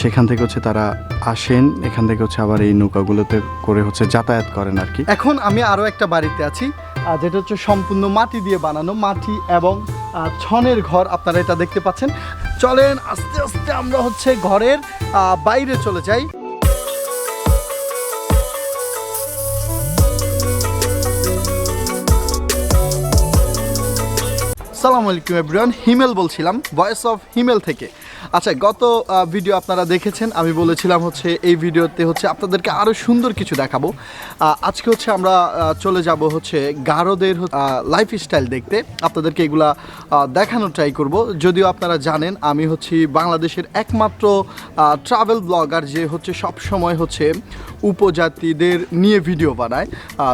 সেখান থেকে হচ্ছে তারা আসেন, এখান থেকে হচ্ছে আবার এই নৌকাগুলোতে করে হচ্ছে যাতায়াত করেন আর কি। এখন আমি আরও একটা বাড়িতে আছি যেটা হচ্ছে সম্পূর্ণ মাটি দিয়ে বানানো, মাটি এবং ছনের ঘর আপনারা এটা দেখতে পাচ্ছেন। চলেন আস্তে আস্তে আমরা হচ্ছে ঘরের বাইরে চলে যাই। সালাম আলাইকুম এভরিওয়ান, হিমেল বলছিলাম, ভয়েস অফ হিমেল থেকে। আচ্ছা গত ভিডিও আপনারা দেখেছেন, আমি বলেছিলাম হচ্ছে, এই ভিডিওতে হচ্ছে আপনাদেরকে আরও সুন্দর কিছু দেখাবো। আজকে হচ্ছে আমরা চলে যাব হচ্ছে গারোদের লাইফ স্টাইল দেখতে। আপনাদেরকে এগুলা দেখানোর ট্রাই করব। যদিও আপনারা জানেন, আমি হচ্ছি বাংলাদেশের একমাত্র ট্রাভেল ব্লগার যে হচ্ছে সব সময় হচ্ছে উপজাতিদের নিয়ে ভিডিও বানায়।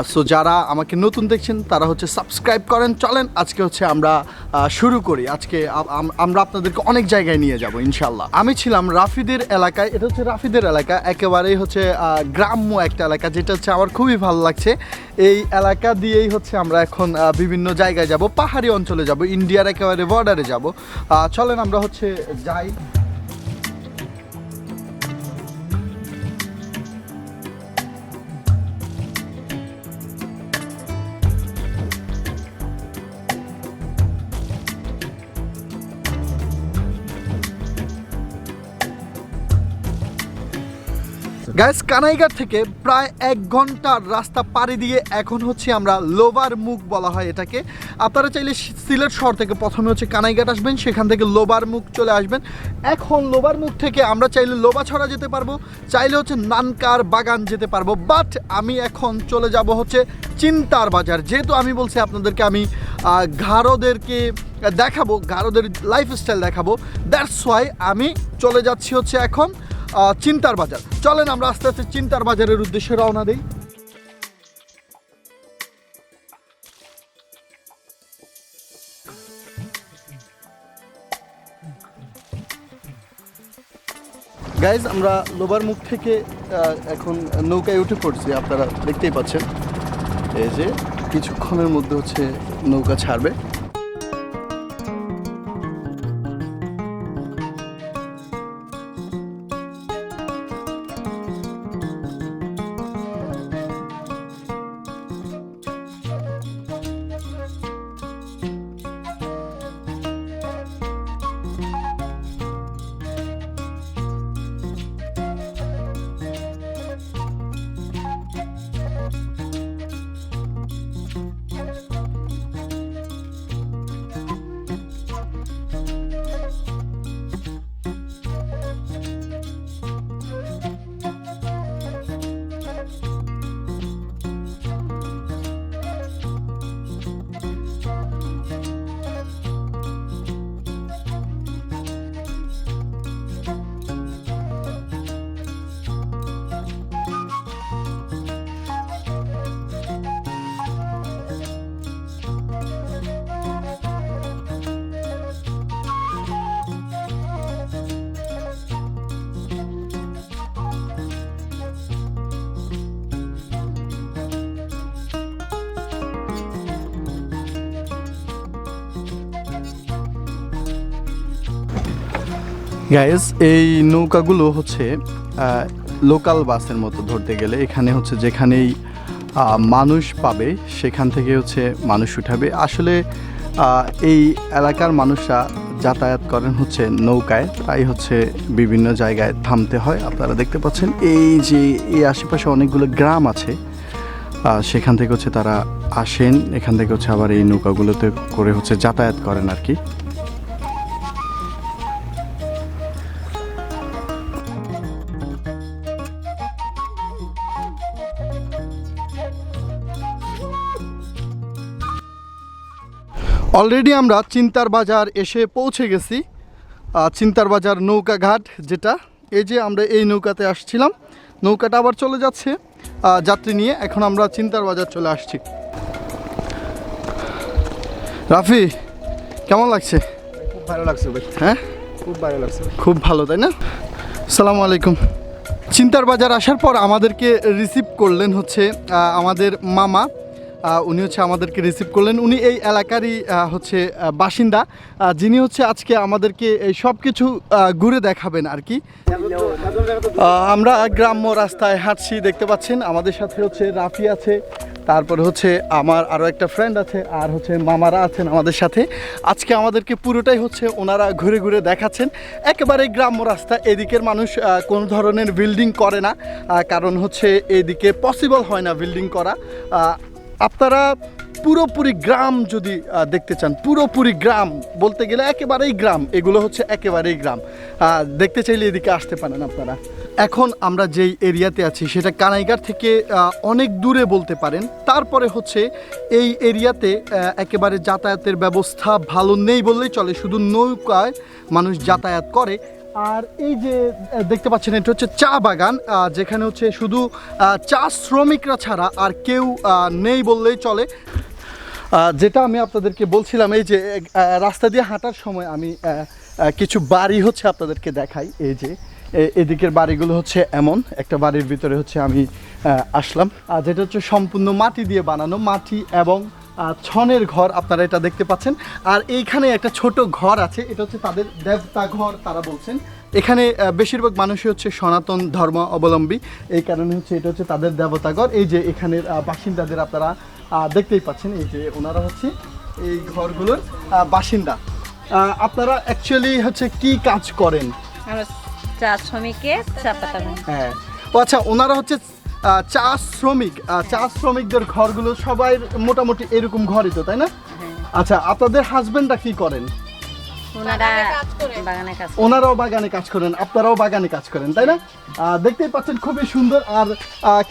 সো যারা আমাকে নতুন দেখছেন, তারা হচ্ছে সাবস্ক্রাইব করেন। চলেন, আজকে হচ্ছে আমরা শুরু করি। আজকে আম- আম- আমরা আপনাদেরকে অনেক জায়গায় নিয়ে যাব ইনশাল্লাহ আমি ছিলাম রাফিদের এলাকায়, এটা হচ্ছে রাফিদের এলাকা, একেবারেই হচ্ছে গ্রাম্য একটা এলাকা, যেটা হচ্ছে আমার খুবই ভালো লাগছে। এই এলাকা দিয়েই হচ্ছে আমরা এখন বিভিন্ন জায়গায় যাব, পাহাড়ি অঞ্চলে যাব, ইন্ডিয়ার একেবারে বর্ডারে যাব। চলেন, আমরা হচ্ছে যাই। গাইস, কানাইঘাট থেকে প্রায় এক ঘণ্টার রাস্তা পাড়ি দিয়ে এখন হচ্ছে আমরা লোবার মুখ বলা হয় এটাকে। আপনারা চাইলে সিলেট শহর থেকে প্রথমে হচ্ছে কানাইঘাট আসবেন, সেখান থেকে লোবার মুখ চলে আসবেন। এখন লোবার মুখ থেকে আমরা চাইলে লোবা ছড়া যেতে পারব, চাইলে হচ্ছে নানকার বাগান যেতে পারব। বাট আমি এখন চলে যাব হচ্ছে চিন্তার বাজার। যেহেতু আমি বলছি আপনাদেরকে আমি ঘাড়োদেরকে দেখাবো ঘাড়োদের লাইফস্টাইল দেখাবো দ্যাটস ওয়াই আমি চলে যাচ্ছি হচ্ছে এখন। চিন্তার বাজার। চলেন আমরা আস্তে আস্তে চিন্তার বাজারের উদ্দেশ্যে রওনা দিই। গাইজ আমরা লোবার মুখ থেকে এখন নৌকায় উঠে পড়ছি, আপনারা দেখতেই পাচ্ছেন। এই যে কিছুক্ষণের মধ্যে হচ্ছে নৌকা ছাড়বে। গাইস এই নৌকাগুলো হচ্ছে লোকাল বাসের মতো ধরতে গেলে। এখানে হচ্ছে যেখানেই মানুষ পাবে, সেখান থেকে হচ্ছে মানুষ উঠাবে। আসলে এই এলাকার মানুষরা যাতায়াত করেন হচ্ছে নৌকায়। তাই হচ্ছে বিভিন্ন জায়গায় থামতে হয়। আপনারা দেখতে পাচ্ছেন, এই যে, এই আশেপাশে অনেকগুলো গ্রাম আছে সেখান থেকে হচ্ছে তারা আসেন। এখান থেকে হচ্ছে আবার এই নৌকাগুলোতে করে হচ্ছে যাতায়াত করেন আর কি। অলরেডি আমরা চিন্তার বাজার এসে পৌঁছে গেছি। চিন্তার বাজার নৌকা ঘাট যেটা এই যে আমরা এই নৌকাতে আসছিলাম নৌকাটা আবার চলে যাচ্ছে। যাত্রী নিয়ে এখন আমরা চিন্তার বাজার চলে আসছি। রাফি কেমন লাগছে? খুব ভালো লাগছে ভাই। হ্যাঁ? খুব ভালো লাগছে খুব ভালো তাই না? সালামু আলাইকুম। চিন্তার বাজার আসার পর আমাদেরকে রিসিভ করলেন হচ্ছে আমাদের মামা। উনি হচ্ছে আমাদেরকে রিসিভ করলেন। উনি এই এলাকারই হচ্ছে বাসিন্দা। যিনি হচ্ছে আজকে আমাদেরকে এই সব কিছু ঘুরে দেখাবেন আর কি। আমরা গ্রাম্য রাস্তায় হাঁটছি, দেখতে পাচ্ছেন। আমাদের সাথে হচ্ছে রাফি আছে, তারপরে হচ্ছে আমার আরও একটা ফ্রেন্ড আছে, আর হচ্ছে মামারা আছেন আমাদের সাথে। আজকে আমাদেরকে পুরোটাই হচ্ছে ওনারা ঘুরে ঘুরে দেখাচ্ছেন। একেবারে গ্রাম্য রাস্তা, এদিকের মানুষ কোনো ধরনের বিল্ডিং করে না। কারণ হচ্ছে এদিকে পসিবল হয় না বিল্ডিং করা। আপনারা পুরোপুরি গ্রাম যদি দেখতে চান, পুরোপুরি গ্রাম বলতে গেলে একেবারেই গ্রাম, এগুলো হচ্ছে একেবারেই গ্রাম। দেখতে চাইলে এদিকে আসতে পারেন আপনারা। এখন আমরা যেই এরিয়াতে আছি, সেটা কানাইঘাট থেকে অনেক দূরে বলতে পারেন। তারপরে হচ্ছে এই এরিয়াতে একেবারে যাতায়াতের ব্যবস্থা ভালো নেই বললেই চলে। শুধু নৌকায় মানুষ যাতায়াত করে। আর এই যে দেখতে পাচ্ছেন, এটা হচ্ছে চা বাগান যেখানে হচ্ছে শুধু চা শ্রমিকরা ছাড়া আর কেউ নেই বললেই চলে। যেটা আমি আপনাদেরকে বলছিলাম, এই যে রাস্তা দিয়ে হাঁটার সময় আমি কিছু বাড়ি হচ্ছে আপনাদেরকে দেখাই। এই যে এদিকের বাড়িগুলো হচ্ছে এমন, একটা বাড়ির ভিতরে হচ্ছে আমি আসলাম। আর যেটা হচ্ছে সম্পূর্ণ মাটি দিয়ে বানানো, মাটি এবং ছনের ঘর আপনারা এটা দেখতে পাচ্ছেন। আর এইখানে একটা ছোট ঘর আছে এটা হচ্ছে তাদের দেবতা ঘর তারা বলছেন। এখানে বেশিরভাগ মানুষই হচ্ছে সনাতন ধর্ম অবলম্বী। এই কারণে হচ্ছে এটা হচ্ছে তাদের দেবতাঘর এই যে এখানের বাসিন্দাদের আপনারা দেখতেই পাচ্ছেন এই যে ওনারা হচ্ছে এই ঘরগুলোর বাসিন্দা। আপনারা অ্যাকচুয়ালি হচ্ছে কি কাজ করেন? আমরা চা শ্রমিকের চা পাতা হ্যাঁ। ও আচ্ছা ওনারা হচ্ছে চা শ্রমিক চা শ্রমিকদের ঘরগুলো সবাই মোটামুটি এরকম ঘরই তো তাই না? হ্যাঁ। আচ্ছা আপনাদের হাজবেন্ডরা কি করেন? ওনারা কাজ করে। ওনারাও বাগানে কাজ করেন আপনারাও বাগানে কাজ করেন তাই না? দেখতেই পাচ্ছেন খুবই সুন্দর আর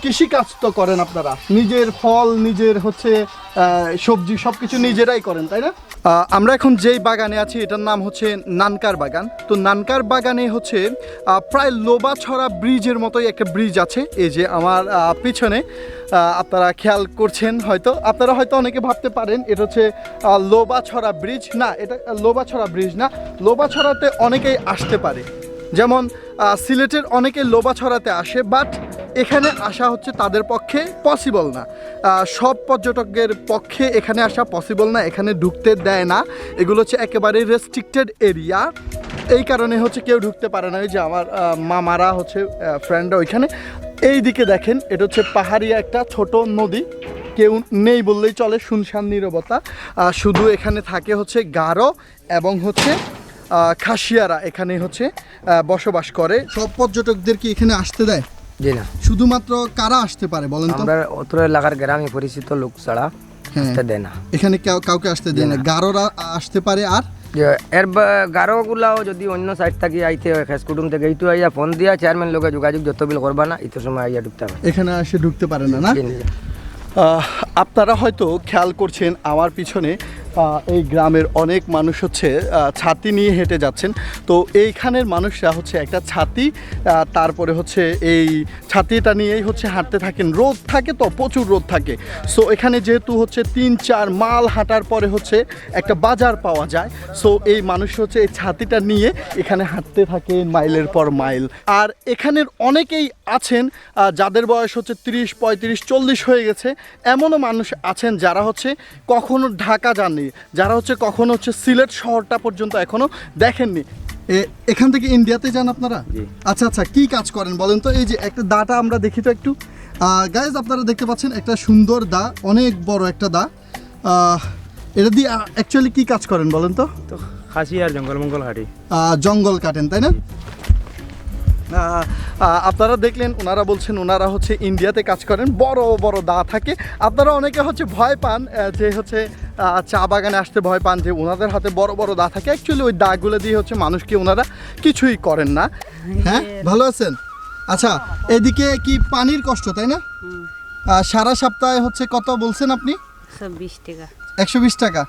কৃষি কাজ তো করেন আপনারা। নিজের ফল নিজের হচ্ছে সবজি সব কিছু নিজেরাই করেন তাই না? আমরা এখন যেই বাগানে আছি, এটার নাম হচ্ছে নানকার বাগান। তো নানকার বাগানে হচ্ছে প্রায় লোবাছড়া ব্রিজের মতোই একটা ব্রিজ আছে। এই যে আমার পিছনে আপনারা খেয়াল করছেন হয়তো, আপনারা হয়তো অনেকে ভাবতে পারেন, এটা হচ্ছে লোবা লোবাছড়া ব্রিজ। না, এটা লোবা লোবাছড়া ব্রিজ না। লোবা ছড়াতে অনেকেই আসতে পারে। যেমন সিলেটের অনেকে লোবা ছড়াতে আসে, বাট এখানে আসা হচ্ছে তাদের পক্ষে পসিবল না। সব পর্যটকের পক্ষে এখানে আসা পসিবল না, এখানে ঢুকতে দেয় না। এগুলো হচ্ছে একেবারে রেস্ট্রিক্টেড এরিয়া এই কারণে হচ্ছে কেউ ঢুকতে পারে না। যে আমার মামারা হচ্ছে ফ্রেন্ডরা ওইখানে। এই দিকে দেখেন, এটা হচ্ছে পাহাড়িয়া একটা ছোট নদী। কেউ নেই বললেই চলে, শুনশান, নিরবতা। শুধু এখানে থাকে হচ্ছে গারো এবং হচ্ছে খাসিয়ারা এখানে হচ্ছে বসবাস করে। সব পর্যটকদের কি এখানে আসতে দেয়? জি না। শুধুমাত্র কারা আসতে পারে বলেন তো? আমরা অত্র এলাকার গ্রামে পরিচিত লোক ছাড়া হ্যাঁ। আসতে দেয় না। এখানে কেউ কাউকে আসতে দেয় না। গারোরা আসতে পারে আর? এর গারোগুলাও যদি অন্য সাইড থেকে আইতে হয় খেস কুটুম থেকে এইটু আইয়া ফোন দিয়া চেয়ারম্যান লোকে যোগাযোগ যত বিল করবা না ইতো সময় আইয়া ঢুকতে হবে। এখানে এসে ঢুকতে পারে না না? আপনারা হয়তো খেয়াল করছেন আমার পিছনে এই গ্রামের অনেক মানুষ হচ্ছে ছাতি নিয়ে হেঁটে যাচ্ছেন। তো এইখানের মানুষরা হচ্ছে একটা ছাতি তারপরে হচ্ছে এই ছাতিটা নিয়েই হচ্ছে হাঁটতে থাকেন। রোদ থাকে তো, প্রচুর রোদ থাকে। সো এখানে যেহেতু হচ্ছে তিন, চার মাল হাঁটার পরে হচ্ছে একটা বাজার পাওয়া যায়। সো এই মানুষ হচ্ছে এই ছাতিটা নিয়ে এখানে হাঁটতে থাকে মাইলের পর মাইল। আর এখানের অনেকেই আছেন যাদের বয়স হচ্ছে তিরিশ, পঁয়ত্রিশ, চল্লিশ হয়ে গেছে। এমনও মানুষ আছেন যারা হচ্ছে কখনো ঢাকা যাননি। যারা হচ্ছে কখনো হচ্ছে সিলেট শহরটা পর্যন্ত এখনও দেখেননি। এখান থেকে ইন্ডিয়াতে যান আপনারা? আচ্ছা আচ্ছা কি কাজ করেন বলেন তো? এই যে একটা দাটা আমরা দেখি তো একটু। গাইজ আপনারা দেখতে পাচ্ছেন একটা সুন্দর দা অনেক বড় একটা দা। আহ, এটা দিয়ে অ্যাকচুয়ালি কি কাজ করেন বলেন তো? খাসি আর জঙ্গল মঙ্গল হাঁটি আহ, জঙ্গল কাটেন তাই না? আপনারা দেখলেন ওনারা বলছেন ওনারা হচ্ছে ইন্ডিয়াতে কাজ করেন বড় বড় দা থাকে। আপনারা অনেকে হচ্ছে ভয় পান যে হচ্ছে চা বাগানে আসতে ভয় পান যে ওনাদের হাতে বড় বড় দা থাকে। অ্যাকচুয়ালি ওই দাগুলো দিয়ে হচ্ছে মানুষকে ওনারা কিছুই করেন না। হ্যাঁ? ভালো আছেন? আচ্ছা এদিকে কি পানির কষ্ট তাই না? সারা সপ্তাহে হচ্ছে কত বলছেন আপনি? টাকা। একশো বিশ টাকা।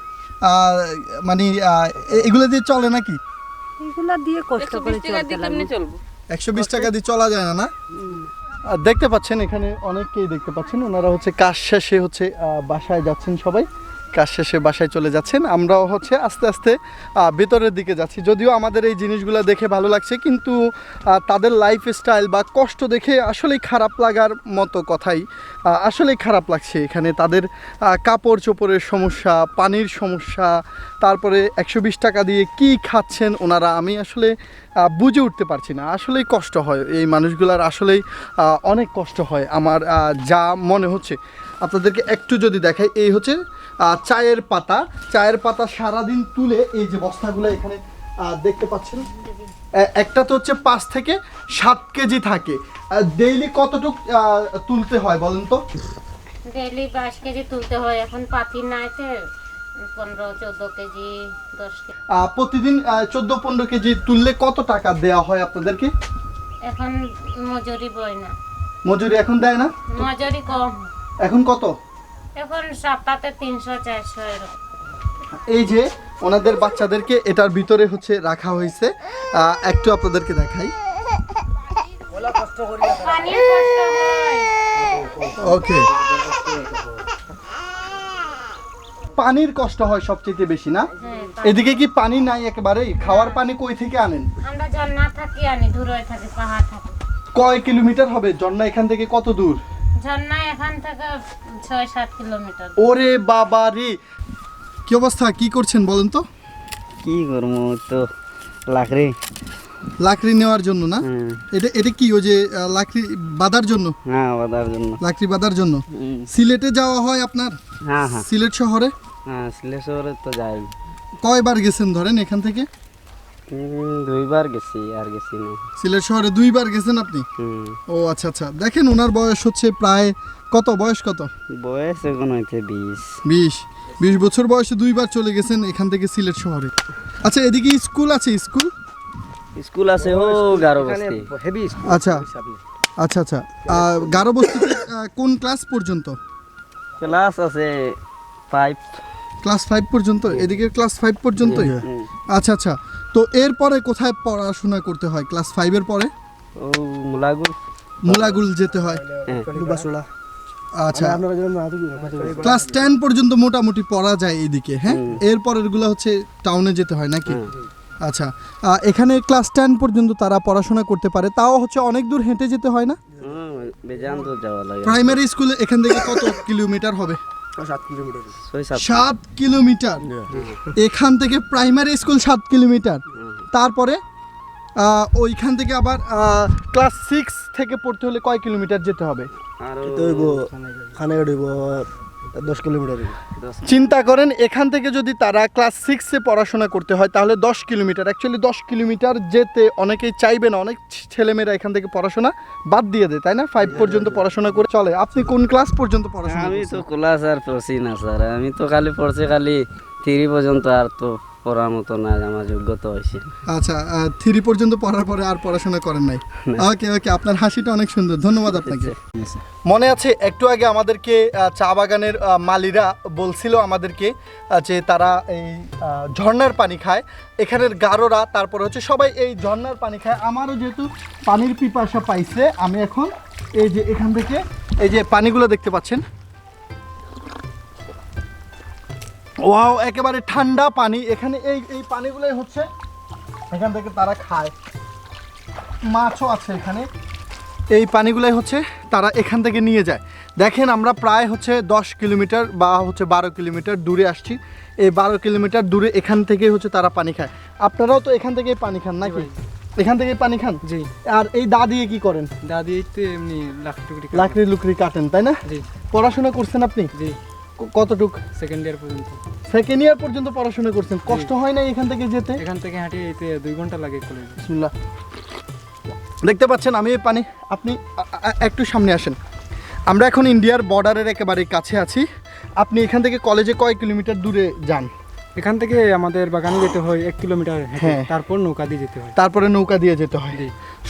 মানে এ- এগুলো দিয়ে চলে নাকি? এগুলা দিয়ে কষ্ট করে চলতে লাগবে একশো বিশ টাকা দিয়ে চলা যায় না না? দেখতে পাচ্ছেন এখানে অনেককেই দেখতে পাচ্ছেন, ওনারা হচ্ছে কাজ শেষে হচ্ছে বাসায় যাচ্ছেন সবাই। কাজ শেষে বাসায় চলে যাচ্ছেন। আমরাও হচ্ছে আস্তে আস্তে ভেতরের দিকে যাচ্ছি। যদিও আমাদের এই জিনিসগুলো দেখে ভালো লাগছে, কিন্তু তাদের লাইফ স্টাইল বা কষ্ট দেখে আসলেই খারাপ লাগার মতো কথাই আসলেই খারাপ লাগছে এখানে। তাদের কাপড় চোপড়ের সমস্যা, পানির সমস্যা, তারপরে একশো বিশ টাকা দিয়ে কি খাচ্ছেন ওনারা, আমি আসলে বুঝে উঠতে পারছি না। আসলেই কষ্ট হয় এই মানুষগুলার, আসলেই অনেক কষ্ট হয়। আমার যা মনে হচ্ছে। আপনাদেরকে একটু যদি দেখাই, এই হচ্ছে চায়ের পাতা। চায়ের পাতা সারাদিন তুলে এই যে বস্তাগুলো এখানে দেখতে পাচ্ছেন? একটা তো হচ্ছে পাঁচ থেকে সাত কেজি থাকে। ডেইলি কতটুক তুলতে হয় বলেন তো? ডেইলি বাইশ কেজি তুলতে হয়। এখন পাতি নাই তো পনেরো চোদ্দ কেজি প্রতিদিন চোদ্দ পনেরো কেজি তুললে কত টাকা দেওয়া হয় আপনাদেরকে? এখন মজুরি বই না। মজুরি এখন দেয় না? মজুরি কম। এখন কত? এখন সপ্তাহে তিনশো চারশো এরকম। এই যে ওনাদের বাচ্চাদেরকে এটার ভিতরে হচ্ছে রাখা হয়েছে একটু আপনাদেরকে দেখাই। পানির কষ্ট হয়। ওকে পানির কষ্ট হয় সবচেয়ে বেশি না? হ্যাঁ, এদিকে কি পানি নাই একেবারেই খাওয়ার পানি কই থেকে আনেন? আমরা জন্না থাকি আনি দূরে থাকি পাহাড় থাকি। কয় কিলোমিটার হবে? জন্না এখান থেকে কত দূর? ঝর্ণা এখান থেকে ছয় সাত কিলোমিটার। ওরে বাবা রে। কি অবস্থা? কি করছেন বলেন তো? কি করব তো লাকড়ি। লাকড়ি নেওয়ার জন্য না? হ্যাঁ। এটা এটা কি ওই যে লাকড়ি বাঁধার জন্য? হ্যাঁ বাদার জন্য। লাকড়ি বাঁধার জন্য? সিলেটে যাওয়া হয় আপনার? হ্যাঁ হ্যাঁ। সিলেট শহরে? হ্যাঁ সিলেট শহরে তো যাই। কয়বার গেছেন ধরেন এখান থেকে? দুইবার গেছি আর গেছি না। সিলেট শহরে দুইবার গেছেন আপনি? ও আচ্ছা আচ্ছা। দেখেন ওনার বয়স হচ্ছে প্রায় কত? বয়স কত? বয়স এখন হয়েছে বিশ। বিশ। বিশ বছর বয়সে দুইবার চলে গেছেন এখান থেকে সিলেট শহরে। আচ্ছা এদিকে স্কুল আছে স্কুল? স্কুল আছে ও গারো বস্তি। হেভি আচ্ছা। আচ্ছা আচ্ছা। আহ, গারো বস্তিতে কোন ক্লাস পর্যন্ত? ক্লাস আছে ফাইভ ক্লাস ফাইভ পর্যন্ত? এদিকে ক্লাস ফাইভ পর্যন্তই? আচ্ছা আচ্ছা। তো এরপরে কোথায় পড়াশোনা করতে হয়? ক্লাস ফাইভের পরে? ও মুলাগুল। মুলাগুল যেতে হয়। হ্যাঁ। আচ্ছা। ক্লাস টেন পর্যন্ত মোটামুটি পড়া যায় এইদিকে হ্যাঁ? এরপরেরগুলো হচ্ছে টাউনে যেতে হয় নাকি? আচ্ছা। এখানে ক্লাস টেন পর্যন্ত তারা পড়াশোনা করতে পারে তাও হচ্ছে অনেক দূর হেঁটে যেতে হয় না? হুম, যাওয়া লাগে। প্রাইমারি স্কুলে এখান থেকে কত কিলোমিটার হবে? সাত কিলোমিটার। কিলোমিটার? এখান থেকে প্রাইমারি স্কুল সাত কিলোমিটার। তারপরে আহ, ওইখান থেকে আবার ক্লাস সিক্স থেকে পড়তে হলে কয় কিলোমিটার যেতে হবে? আর দশ কিলোমিটার। চিন্তা করেন এখান থেকে যদি তারা ক্লাস সিক্সে পড়াশোনা করতে হয় তাহলে দশ কিলোমিটার। অ্যাকচুয়ালি দশ কিলোমিটার যেতে অনেকেই চাইবে না অনেক ছেলেমেয়েরা এখান থেকে পড়াশোনা বাদ দিয়ে দেয় তাই না? ফাইভ পর্যন্ত পড়াশোনা করে চলে। আপনি কোন ক্লাস পর্যন্ত পড়াশোনা আমি তো ক্লাস আর পড়ছি না স্যার আমি তো খালি পড়ছি খালি থ্রি পর্যন্ত আর তো পড়ার মতো না আমার যোগ্যতা হয়েছে। আচ্ছা থ্রি পর্যন্ত পড়ার পরে আর পড়াশোনা করেন নাই? ওকে ওকে আপনার হাসিটা অনেক সুন্দর ধন্যবাদ আপনাকে। মনে আছে একটু আগে আমাদেরকে চা বাগানের মালিরা বলছিল আমাদেরকে যে তারা এই আহ, ঝর্ণার পানি খায়। এখানের গারোরা তারপরে হচ্ছে সবাই এই ঝর্ণার পানি খায়। আমারও যেহেতু পানির পিপাসা পাইছে আমি এখন এই যে এখান থেকে এই যে পানিগুলো দেখতে পাচ্ছেন ওয়াও একেবারে ঠান্ডা পানি। এখানে এই এই পানিগুলোই হচ্ছে এখান থেকে তারা খায়। মাছও আছে এখানে। এই পানিগুলাই হচ্ছে তারা এখান থেকে নিয়ে যায়। দেখেন আমরা প্রায় হচ্ছে দশ কিলোমিটার বা হচ্ছে বারো কিলোমিটার দূরে আসছি। এই বারো কিলোমিটার দূরে এখান থেকে হচ্ছে তারা পানি খায়। আপনারাও তো এখান থেকেই পানি খান নাকি? এখান থেকেই পানি খান? জি। আর এই দা দিয়ে কি করেন? দা দিয়ে তো এমনি লাখ লাকড়ি লুকড়ি কাটেন তাই না? জি। পড়াশোনা করছেন আপনি? জি। কতটুক? সেকেন্ড ইয়ার পর্যন্ত। সেকেন্ড ইয়ার পর্যন্ত পড়াশোনা করছেন। কষ্ট হয় না এখান থেকে যেতে? এখান থেকে হাঁটি এইতে দুই ঘণ্টা লাগে কলেজে। বিসমিল্লাহ। দেখতে পাচ্ছেন আমি পানি আপনি একটু সামনে আসেন। আমরা এখন ইন্ডিয়ার বর্ডারের একেবারে কাছে আছি। আপনি এখান থেকে কলেজে কয় কিলোমিটার দূরে যান? এখান থেকে আমাদের বাগানে যেতে হয় এক কিলোমিটার হ্যাঁ। তারপর নৌকা দিয়ে যেতে হয়। তারপরে নৌকা দিয়ে যেতে হয়।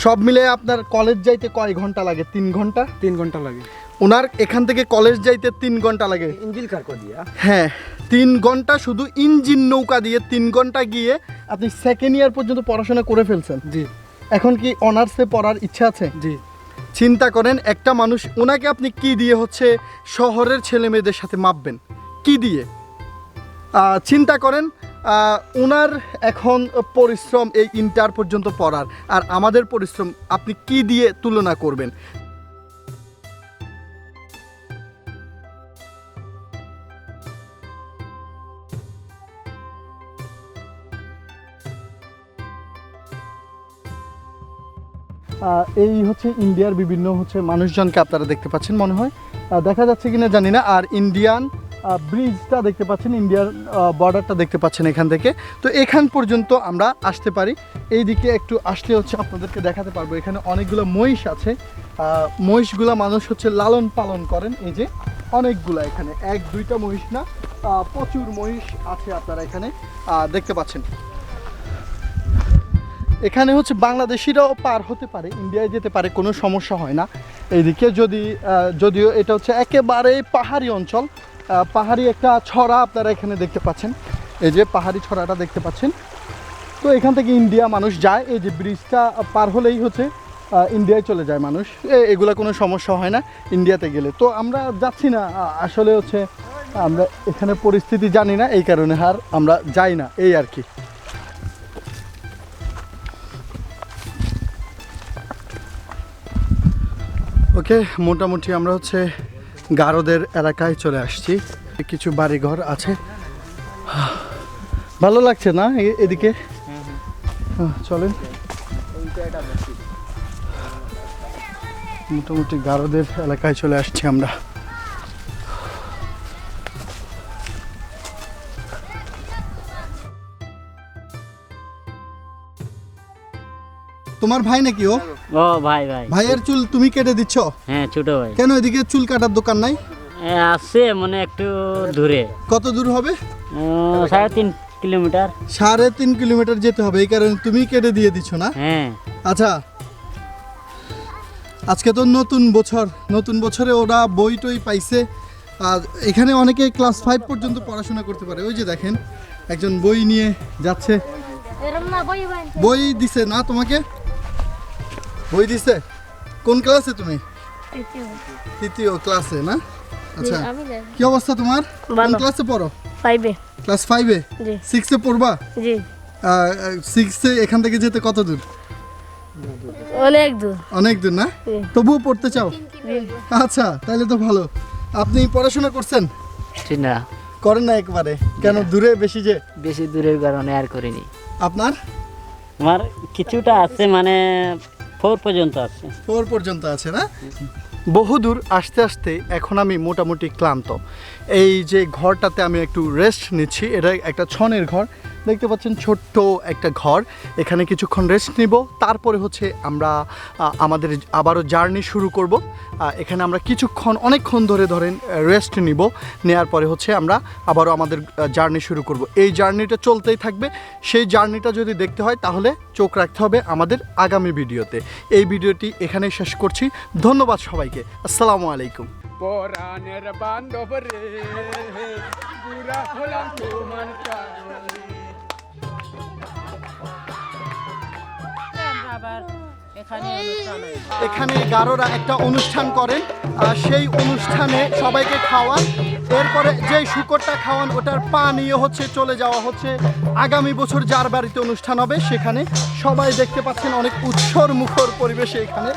সব মিলে আপনার কলেজ যাইতে কয় ঘণ্টা লাগে? তিন ঘণ্টা? তিন ঘণ্টা লাগে। ওনার এখান থেকে কলেজ যাইতে তিন ঘণ্টা লাগে। ইঞ্জিল কার করে দিয়া? হ্যাঁ তিন ঘণ্টা শুধু ইঞ্জিন নৌকা দিয়ে তিন ঘণ্টা গিয়ে আপনি সেকেন্ড ইয়ার পর্যন্ত পড়াশোনা করে ফেলছেন। জি। এখন কি অনার্সে পড়ার ইচ্ছা আছে? জি। চিন্তা করেন একটা মানুষ ওনাকে আপনি কি দিয়ে হচ্ছে শহরের ছেলে মেয়েদের সাথে মাপবেন? কি দিয়ে? চিন্তা করেন ওনার এখন পরিশ্রম এই ইন্টার পর্যন্ত পড়ার। আর আমাদের পরিশ্রম আপনি কি দিয়ে তুলনা করবেন? এই হচ্ছে ইন্ডিয়ার বিভিন্ন হচ্ছে মানুষজনকে আপনারা দেখতে পাচ্ছেন, মনে হয়। দেখা যাচ্ছে কিনা জানি না, আর ইন্ডিয়ান ব্রিজটা দেখতে পাচ্ছেন, ইন্ডিয়ার বর্ডারটা দেখতে পাচ্ছেন এখান থেকে। তো এখান পর্যন্ত আমরা আসতে পারি। এই দিকে একটু আসলে হচ্ছে আপনাদেরকে দেখাতে পারব, এখানে অনেকগুলো মহিষ আছে। মহিষগুলা মানুষ হচ্ছে লালন পালন করেন, এই যে অনেকগুলা এখানে। এক, দুইটা মহিষ না প্রচুর মহিষ আছে আপনারা এখানে দেখতে পাচ্ছেন। এখানে হচ্ছে বাংলাদেশিরাও পার হতে পারে, ইন্ডিয়ায় যেতে পারে, কোনো সমস্যা হয় না। এইদিকে যদি যদিও এটা হচ্ছে একেবারে পাহাড়ি অঞ্চল পাহাড়ি একটা ছড়া আপনারা এখানে দেখতে পাচ্ছেন। এই যে পাহাড়ি ছড়াটা দেখতে পাচ্ছেন। তো এখান থেকে ইন্ডিয়া মানুষ যায়, এই যে ব্রিজটা পার হলেই হচ্ছে ইন্ডিয়ায় চলে যায় মানুষ। এগুলা কোনো সমস্যা হয় না, ইন্ডিয়াতে গেলে। তো আমরা যাচ্ছি না আসলে হচ্ছে আমরা এখানে পরিস্থিতি জানি না, এই কারণে আর আমরা যাই না, এই আর কি। ওকে, মোটামুটি আমরা হচ্ছে গারোদের এলাকায় চলে আসছি। কিছু বাড়িঘর আছে। ভালো লাগছে না এদিকে? চলেন। মোটামুটি গারোদের এলাকায় চলে আসছি আমরা। তোমার ভাই নাকি ও? ও ভাই ভাই। ভাইয়ের চুল তুমি কেটে দিচ্ছ? হ্যাঁ ছোট ভাই। কেন এদিকে চুল কাটার দোকান নাই? আছে মানে একটু দূরে। কত দূর হবে? সাড়ে তিন কিলোমিটার। সাড়ে তিন কিলোমিটার যেতে হবে এই কারণে তুমি কেটে দিয়ে দিচ্ছ না? হ্যাঁ। আচ্ছা আজকে তো নতুন বছর নতুন বছরে ওরা বই টই পাইছে। আর এখানে অনেকে ক্লাস ফাইভ পর্যন্ত পড়াশোনা করতে পারে। ওই যে দেখেন একজন বই নিয়ে যাচ্ছে। বই দিছে না তোমাকে? বই দিছে? কোন ক্লাসে তুমি? তৃতীয়। ক্লাসে না? আচ্ছা। কি অবস্থা তোমার? কোন ক্লাসে পড়ো? ফাইভে ক্লাস ফাইভে সিক্সে পড়বা? জি। সিক্সে এখান থেকে যেতে কত দূর? অনেক দূর। অনেক দূর না? তবুও পড়তে চাও? আচ্ছা তাহলে তো ভালো। আপনি পড়াশোনা করছেন? ঠিক না। করেন না একবারে। কেন? দূরে বেশি যে। বেশি দূরের কারণে আর করিনি। আপনার? আমার কিছুটা আছে মানে ফোর পর্যন্ত আছে। ফোর পর্যন্ত আছে না? বহুদূর আসতে আসতে এখন আমি মোটামুটি ক্লান্ত। এই যে ঘরটাতে আমি একটু রেস্ট নিচ্ছি এটা একটা ছনের ঘর। দেখতে পাচ্ছেন ছোট্ট একটা ঘর। এখানে কিছুক্ষণ রেস্ট নিব। তারপরে হচ্ছে আমরা আমাদের আবারও জার্নি শুরু করব। এখানে আমরা কিছুক্ষণ, অনেকক্ষণ ধরে ধরেন রেস্ট নিব। নেয়ার পরে হচ্ছে আমরা আবারও আমাদের জার্নি শুরু করব। এই জার্নিটা চলতেই থাকবে। সেই জার্নিটা যদি দেখতে হয়, তাহলে চোখ রাখতে হবে আমাদের আগামী ভিডিওতে। এই ভিডিওটি এখানেই শেষ করছি। ধন্যবাদ সবাইকে। আসসালামু আলাইকুম। পরাণের বান্ধব রে, বুড়া হলাম তোমার কারণে এখানে গারোরা একটা অনুষ্ঠান করেন, আর সেই অনুষ্ঠানে সবাইকে খাওয়ান। এরপরে যে শুকরটা খাওয়ান, ওটার পা নিয়ে হচ্ছে চলে যাওয়া হচ্ছে। আগামী বছর যার বাড়িতে অনুষ্ঠান হবে, সেখানে সবাই দেখতে পাচ্ছেন অনেক উৎসর মুখর পরিবেশে এখানে।